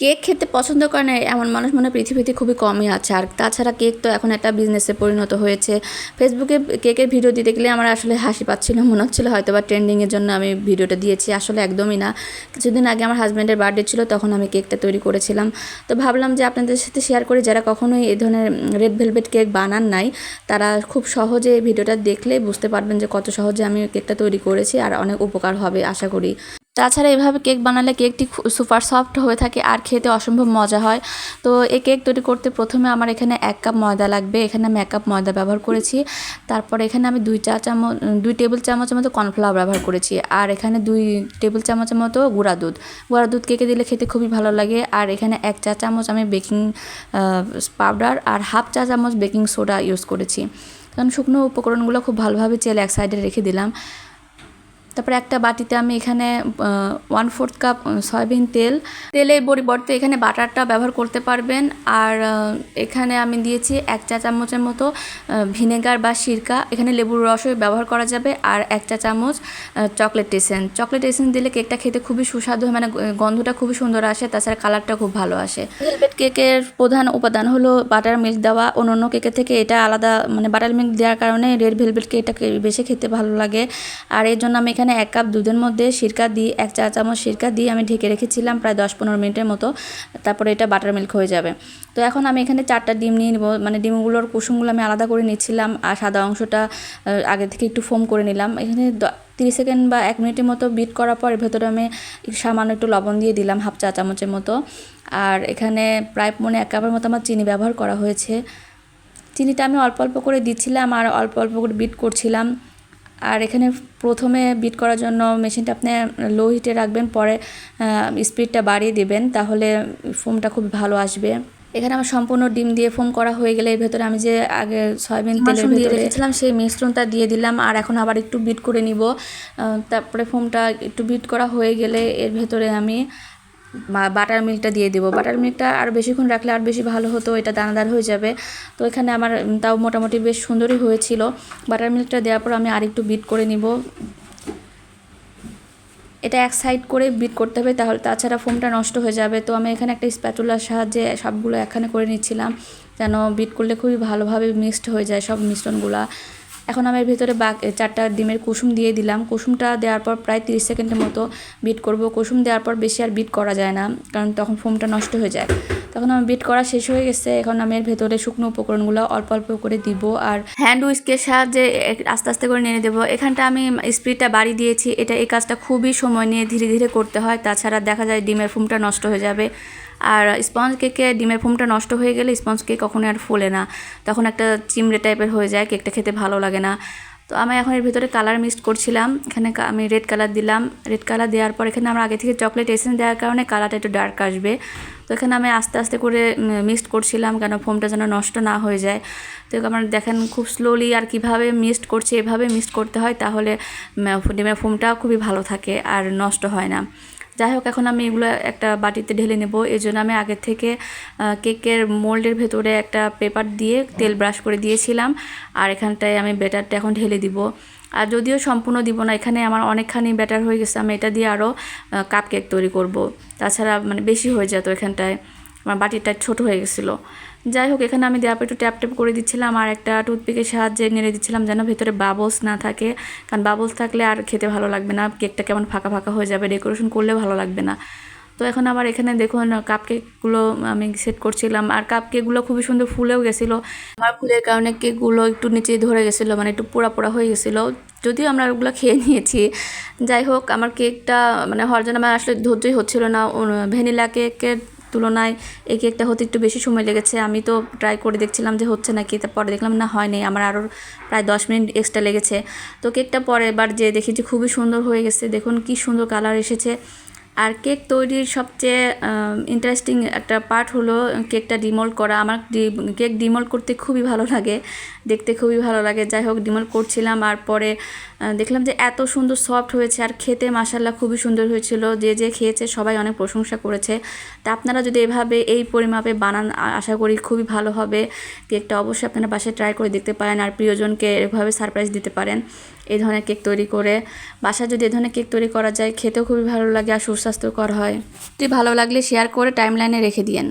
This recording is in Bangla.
কেক খেতে পছন্দ করে না, এমন মানুষ মনে পৃথিবীতে খুবই কমই আছে। আর তাছাড়া কেক তো এখন একটা বিজনেসে পরিণত হয়েছে। ফেসবুকে কেকের ভিডিও দিতে গেলে আমার আসলে হাসি পাচ্ছিল, মনে হচ্ছিল হয়তো বা ট্রেন্ডিংয়ের জন্য আমি ভিডিওটা দিয়েছি, আসলে একদমই না। কিছুদিন আগে আমার হাজব্যান্ডের বার্থডে ছিল, তখন আমি কেকটা তৈরি করেছিলাম। তো ভাবলাম যে আপনাদের সাথে শেয়ার করি, যারা কখনোই এই ধরনের রেড ভেলভেট কেক বানান নাই, তারা খুব সহজে ভিডিওটা দেখলে বুঝতে পারবেন যে কত সহজে আমি কেকটা তৈরি করেছি, আর অনেক উপকার হবে, আশা করি। তাছাড়া এভাবে কেক বানালে কেকটি সুপার সফট হয়ে থাকে আর খেতে অসম্ভব মজা হয়। তো এই কেক তৈরি করতে প্রথমে আমার এখানে এক কাপ ময়দা লাগবে। এখানে আমি এক কাপ ময়দা ব্যবহার করেছি। তারপর এখানে আমি দুই চা চামচ, দুই টেবিল চামচের মতো কর্নফ্লাওয়ার ব্যবহার করেছি। আর এখানে দুই টেবিল চামচের মতো গুঁড়া দুধ। গুঁড়া দুধ কেকে দিলে খেতে খুবই ভালো লাগে। আর এখানে এক চা চামচ আমি বেকিং পাউডার আর হাফ চা চামচ বেকিং সোডা ইউজ করেছি। কারণ শুকনো উপকরণগুলো খুব ভালোভাবে চেলে এক সাইডে রেখে দিলাম। তারপরে একটা বাটিতে আমি এখানে ওয়ান ফোর্থ কাপ সয়াবিন তেল। তেলের পরিবর্তে এখানে বাটারটা ব্যবহার করতে পারবেন। আর এখানে আমি দিয়েছি এক চা চামচের মতো ভিনেগার বা সিরকা। এখানে লেবুর রসও ব্যবহার করা যাবে। আর এক চা চামচ চকলেট এসেন্স চকলেট এসেন্স দিলে কেকটা খেতে খুবই সুস্বাদু হয়। মানে গন্ধটা খুবই সুন্দর আসে। তাছাড়া কালারটা খুব ভালো আসে। ভেলভেট কেকের প্রধান উপাদান হলো বাটার মিল্ক দেওয়া। অন্য অন্য কেকের থেকে এটা আলাদা মানে বাটার মিল্ক দেওয়ার কারণে রেড ভেলভেট কেকটাকে বেশি খেতে ভালো লাগে। আর এর জন্য আমি এখানে এক কাপ দুধের মধ্যে সিরকা দিয়ে, এক চা চামচ সিরকা দিয়ে আমি ঢেকে রেখেছিলাম প্রায় দশ পনেরো মিনিটের মতো। তারপরে এটা বাটার মিল্ক হয়ে যাবে। তো এখন আমি এখানে চারটা ডিম নিয়ে নিব। মানে ডিমগুলোর কুসুমগুলো আমি আলাদা করে নিচ্ছিলাম আর সাদা অংশটা আগে থেকে একটু ফোম করে নিলাম। এখানে তিরিশ সেকেন্ড বা এক মিনিটের মতো বিট করার পর ভেতরে আমি সামান্য একটু লবণ দিয়ে দিলাম হাফ চা চামচের মতো। আর এখানে প্রায় মনে এক কাপের মতো আমার চিনি ব্যবহার করা হয়েছে। চিনিটা আমি অল্প অল্প করে দিচ্ছিলাম আর অল্প অল্প করে বিট করছিলাম। আর এখানে প্রথমে বিট করার জন্য মেশিনটা আপনি লো হিটে রাখবেন পরে স্পিডটা বাড়িয়ে দিবেন তাহলে ফোমটা খুব ভালো আসবে। এখানে আমার সম্পূর্ণ ডিম দিয়ে ফোম করা হয়ে গেলে এর ভেতরে আমি যে আগে সয়াবিন তেলের ভেতরে রেখেছিলাম সেই মিশ্রণটা দিয়ে দিলাম আর এখন আবার একটু বিট করে নিব। তারপরে ফোমটা একটু বিট করা হয়ে গেলে এর ভেতরে আমি বাটার মিল্কটা দিয়ে দেবো। বাটার মিল্কটা আর বেশিক্ষণ রাখলে আর বেশি ভালো হতো, এটা দানাদার হয়ে যাবে। তো এখানে আমার তাও মোটামুটি বেশ সুন্দরই হয়েছিল। বাটার মিল্কটা দেওয়ার পর আমি আরেকটু বিট করে নিব। এটা এক সাইড করে বিট করতে হবে, তাহলে তাছাড়া ফোমটা নষ্ট হয়ে যাবে। তো আমি এখানে একটা স্প্যাটুলার সাহায্যে সবগুলো একখানে করে নিচ্ছিলাম, যেন বিট করলে খুবই ভালোভাবে মিক্সড হয়ে যায় সব মিশ্রণগুলা। এখন আমি এর ভিতরে বা চারটা ডিমের কুসুম দিয়ে দিলাম। কুসুমটা দেওয়ার পর প্রায় তিরিশ সেকেন্ডের মতো বিট করব। কুসুম দেওয়ার পর বেশি আর বিট করা যায় না, কারণ তখন ফোমটা নষ্ট হয়ে যায়। তখন আমার বিট করা শেষ হয়ে গেছে। এখন আমি এর ভেতরে শুকনো উপকরণগুলো অল্প অল্প করে দিব আর হ্যান্ড উইস্কের সাহায্যে আস্তে আস্তে করে নেড়ে দেবো। এখানটা আমি স্পিডটা বাড়িয়ে দিয়েছি। এটা এই কাজটা খুবই সময় নিয়ে ধীরে ধীরে করতে হয়। তাছাড়া দেখা যায় ডিমের ফোমটা নষ্ট হয়ে যাবে। আর স্পঞ্জ কেকে ডিমের ফোমটা নষ্ট হয়ে গেলে স্পঞ্জ কেক কখনোই আর ফোলে না। তখন একটা চিমড়ে টাইপের হয়ে যায়। কেকটা খেতে ভালো লাগে না। তো আমি এখন এর ভিতরে কালার মিক্সড করছিলাম। এখানে আমি রেড কালার দিলাম। রেড কালার দেওয়ার পর এখানে আমরা আগে থেকে চকলেট এসেন্স দেওয়ার কারণে কালারটা একটু ডার্ক আসবে। তো এখানে আমি আস্তে আস্তে করে মিক্সড করছিলাম কেন ফোমটা যেন নষ্ট না হয়ে যায়। তো আমার দেখেন খুব স্লোলি আর কীভাবে মিক্সড করছে, এভাবে মিক্সড করতে হয়, তাহলে ফোমটা খুবই ভালো থাকে আর নষ্ট হয় না। যাই হোক, এখন আমি এগুলো একটা বাটিতে ঢেলে নেব। এই জন্য আমি আগে থেকে কেকের মোল্ডের ভেতরে একটা পেপার দিয়ে তেল ব্রাশ করে দিয়েছিলাম। আর এখানটায় আমি ব্যাটারটা এখন ঢেলে দিব। আর যদিও সম্পূর্ণ দিব না, এখানে আমার অনেকখানি ব্যাটার হয়ে গেছে। আমি এটা দিয়ে আরও কাপ কেক তৈরি করব। তাছাড়া মানে বেশি হয়ে যেত এখানটায়। আমার বাটিটা ছোট হয়ে গেছিল। যাই হোক, এখানে আমি দেওয়া একটু ট্যাপ ট্যাপ করে দিচ্ছিলাম আর একটা টুথপিকের সাহায্যে নেড়ে দিচ্ছিলাম যেন ভেতরে বাবলস না থাকে। কারণ বাবলস থাকলে আর খেতে ভালো লাগবে না কেকটা কেমন ফাঁকা ফাঁকা হয়ে যাবে ডেকোরেশন করলে ভালো লাগবে না। তো এখন আবার এখানে দেখুন কাপ কেকগুলো আমি সেট করছিলাম আর কাপ কেকগুলো খুবই সুন্দর ফুলেও গেছিল। আমার ফুলের কারণে কেকগুলো একটু নিচে ধরে গেছিল মানে একটু পোড়া পোড়া হয়ে গেছিল। যদিও আমরা ওগুলো খেয়ে নিয়েছি। যাই হোক, আমার কেকটা মানে হওয়ার জন্য আমার আসলে ধৈর্যই হচ্ছিল না। ভ্যানিলা কেকের তুলনায় এই কেকটা হতে একটু বেশি সময় লেগেছে। আমি তো ট্রাই করে দেখছিলাম যে হচ্ছে নাকি তারপরে দেখলাম না হয়নি আমার আরও প্রায় দশ মিনিট এক্সট্রা লেগেছে। তো কেকটা পরে এবার যে দেখি যে খুবই সুন্দর হয়ে গেছে। দেখুন কি সুন্দর কালার এসেছে। আর কেক তৈরির সবচেয়ে ইন্টারেস্টিং একটা পার্ট হলো কেকটা ডিমোল্ড করা। আমার কেক ডিমোল্ড করতে খুবই ভালো লাগে, দেখতে খুবই ভালো লাগে। যাই হোক ডিমোল্ড করছিলাম, আর পরে দেখলাম যে এত সুন্দর সফট হয়েছে, আর খেতে মাসাল্লাহ খুবই সুন্দর হয়েছিল। যে যে খেয়েছে সবাই অনেক প্রশংসা করেছে। তা আপনারা যদি এভাবে এই পরিমাপে বানান আশা করি খুবই ভালো হবে। কেকটা অবশ্যই আপনারা বাসায় ট্রাই করে দেখতে পারেন, আর প্রিয়জনকে এভাবে সারপ্রাইজ দিতে পারেন। এই ধরনের কেক তৈরি করে। বাসায় যদি এ ধরনের কেক তৈরি করা যায়, খেতেও খুবই ভালো লাগে আর সুস্বাস্থ্যকর হয়। ভালো লাগলে শেয়ার করে টাইমলাইনে রেখে দিয়েন।